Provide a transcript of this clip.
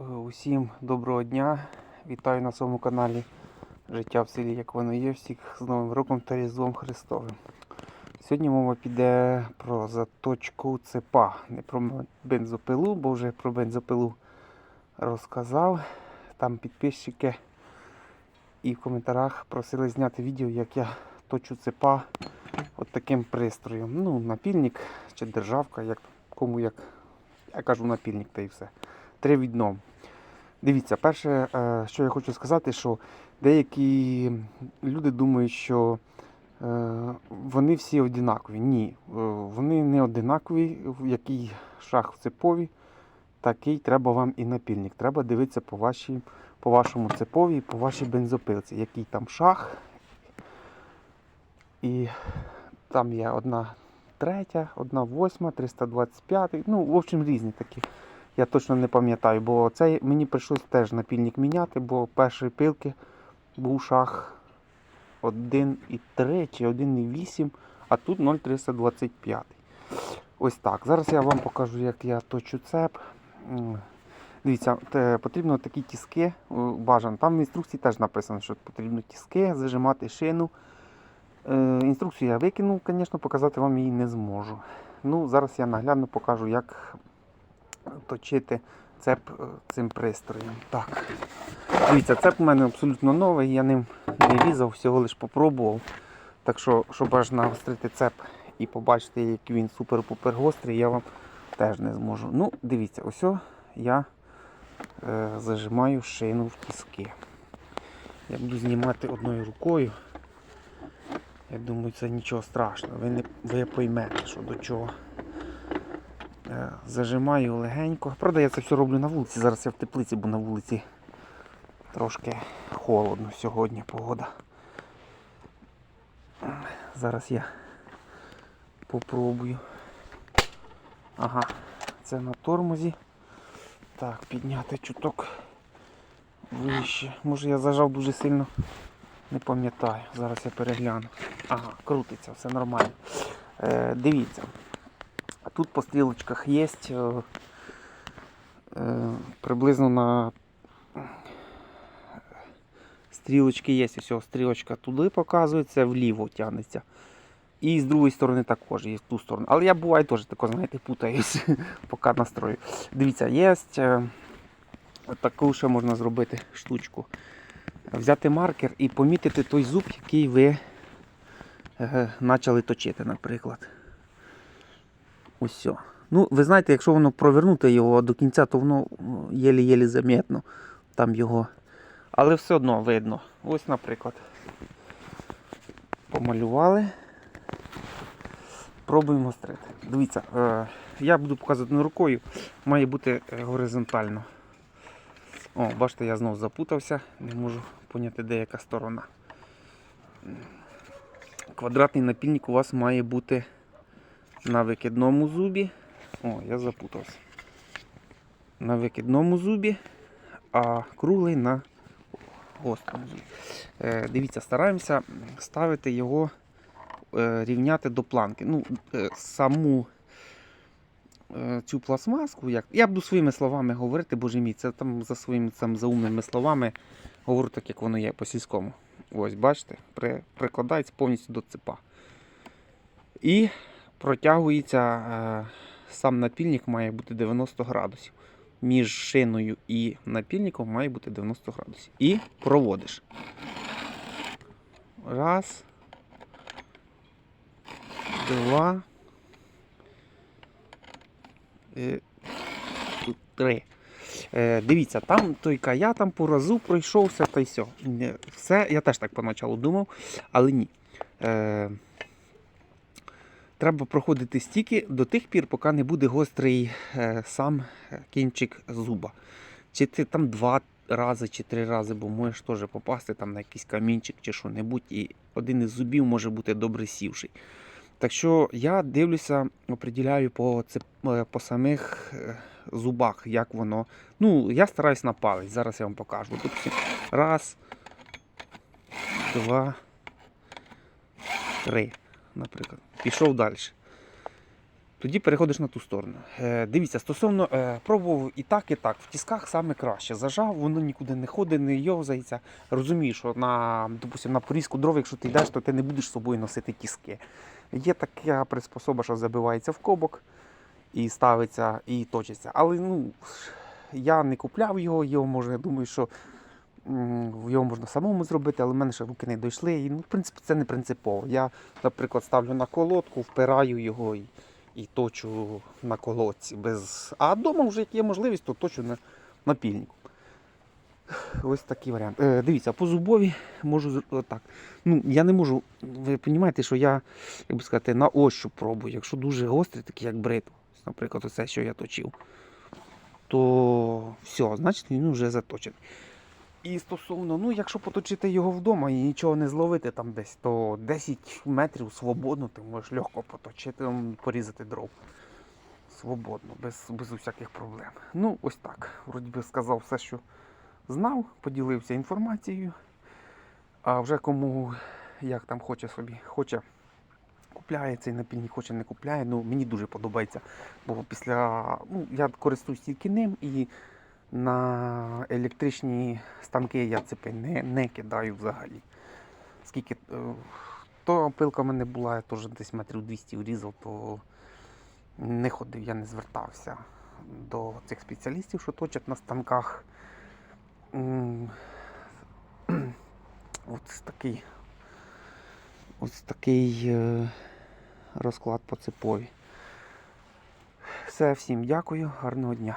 Е, Усім доброго дня. Вітаю на своєму каналі Життя в селі, як воно є. Всіх з Новим роком та Різдвом Христовим. Сьогодні мова піде про заточку цепа. Не про бензопилу, бо вже про бензопилу розказав. Там підписчики і в коментарях просили зняти відео, як я точу цепа от таким пристроєм. Ну, напільник чи державка, як кому як. Я кажу напільник та і все. Три в одному. Дивіться, перше, е, що я хочу сказати, що деякі люди думають, що е, вони всі однакові. Ні, е, вони не однакові, в який шах в цепові, такий треба вам і напільник. Треба дивитися по, вашій, по вашому цепові по вашій бензопилці, який там шах. І там є одна третя, одна восьма, 325. Ну, в общем, різні такі. Я точно не пам'ятаю, бо цей мені прийшлось теж напільник міняти, бо першої пилки був шах 1,3 чи 1,8, а тут 0,325. Ось так. Зараз я вам покажу, як я точу цеп. Дивіться, потрібно такі тіски, бажано. Там в інструкції теж написано, що потрібно тіски, зажимати шину. Е, інструкцію я викинув, звісно, показати вам її не зможу. Ну, зараз я наглядно покажу, як точити цеп е, цим пристроєм. Так. Дивіться, цеп у мене абсолютно новий, я ним не різав, всього лиш попробував. Так що, щоб аж нагострити цеп і побачити, як він супер-пупер гострий, я вам теж не зможу. Ну, дивіться, ось я е, зажимаю шину в тіски. Я буду знімати одною рукою. Я думаю, це нічого страшного. Ви, не, ви поймете, що до чого. Е, Зажимаю легенько. Правда, я це все роблю на вулиці. Зараз я в теплиці, бо на вулиці трошки холодно сьогодні погода. Зараз я попробую. Ага, це на тормозі. Так, підняти чуток вище. Може я зажав дуже сильно. Не пам'ятаю. Зараз я перегляну. Ага, крутиться, все нормально. Е, дивіться. Тут по стрілочках є е, е, приблизно на стрілочки є. Ось стрілочка туди показується, вліво тягнеться. І з другої сторони також є в ту сторону. Але я буває теж тако, знаєте, путаюсь, поки настрою. Дивіться, є е, таку ще можна зробити штучку. Взяти маркер і помітити той зуб, який ви почали точити, наприклад. Все. Ну, ви знаєте, якщо воно провернути його до кінця, то воно о, єлі-єлі заметно. Там його. Але все одно видно. Ось, наприклад. Помалювали. Пробуємо гострити. Дивіться, е, я буду показувати рукою, має бути е, горизонтально. О, бачите, я знову запутався, не можу поняти, де яка сторона. Квадратний напільник у вас має бути на викидному зубі. О, я запутався. На викидному зубі, а круглий на гострому зубі. Е, дивіться, стараємося ставити його, е, рівняти до планки. Ну, е, саму е, цю пластмаску, як... я буду своїми словами говорити, боже мій, це там за своїми там, заумними словами говорю так, як воно є по сільському. Ось, бачите, при, прикладається повністю до цепа. І протягується е, сам напільник має бути 90 градусів. Між шиною і напільником має бути 90 градусів. І проводиш. Раз. Два. е, Три. Е, дивіться, там той я там по разу пройшовся та й все. Все, я теж так поначалу думав, але ні. Е, треба проходити стільки до тих пір, поки не буде гострий е, сам кінчик зуба. Чи ти там два рази чи три рази, бо можеш теж попасти там на якийсь камінчик чи що-небудь, і один із зубів може бути добре сівший. Так що я дивлюся, определяю по, е, по самих е, зубах, як воно. Ну, я стараюсь на палець, зараз я вам покажу. Тут раз, два, три, наприклад. Пішов далі. тоді переходиш на ту сторону. Е, дивіться, стосовно е, пробував і так, і так. В тисках саме краще. Зажав, воно нікуди не ходить, не йовзається. Розумієш, що на, допустим, на порізку дров, якщо ти йдеш, то ти не будеш з собою носити тіски. Є така приспособа, що забивається в кобок і ставиться, і точиться. Але ну, я не купляв його, його можна, я думаю, що його можна самому зробити, але в мене ще руки не дійшли. І, ну, в принципі, це не принципово. Я, наприклад, ставлю на колодку, впираю його і, і точу на колодці. Без... А вдома вже як є можливість, то точу на, на. Ось такий варіант. Е, дивіться, по зубові можу отак. Ну, я не можу. Ви розумієте, що я, як би сказати, на ощуп пробую. Якщо дуже гострий, такий як бритва, наприклад, оце, що я точив, то все, значить він вже заточений. І стосовно, ну, якщо поточити його вдома і нічого не зловити там десь, то 10 метрів свободно ти можеш легко поточити, порізати дров. Свободно, без, без усяких проблем. Ну, ось так. Вроді би сказав все, що знав, поділився інформацією. А вже кому як там хоче собі, хоче купляє цей напільник, хоче не купляє. Ну, мені дуже подобається. Бо після. Ну, я користуюсь тільки ним і на електричні станки я цепи не, не кидаю взагалі. Скільки. е, То пилка в мене була, я теж десь метрів 200 врізав, то не ходив, я не звертався до цих спеціалістів, що точать на станках. Ось такий, ось такий е, розклад по цепові. Все, всім дякую, гарного дня.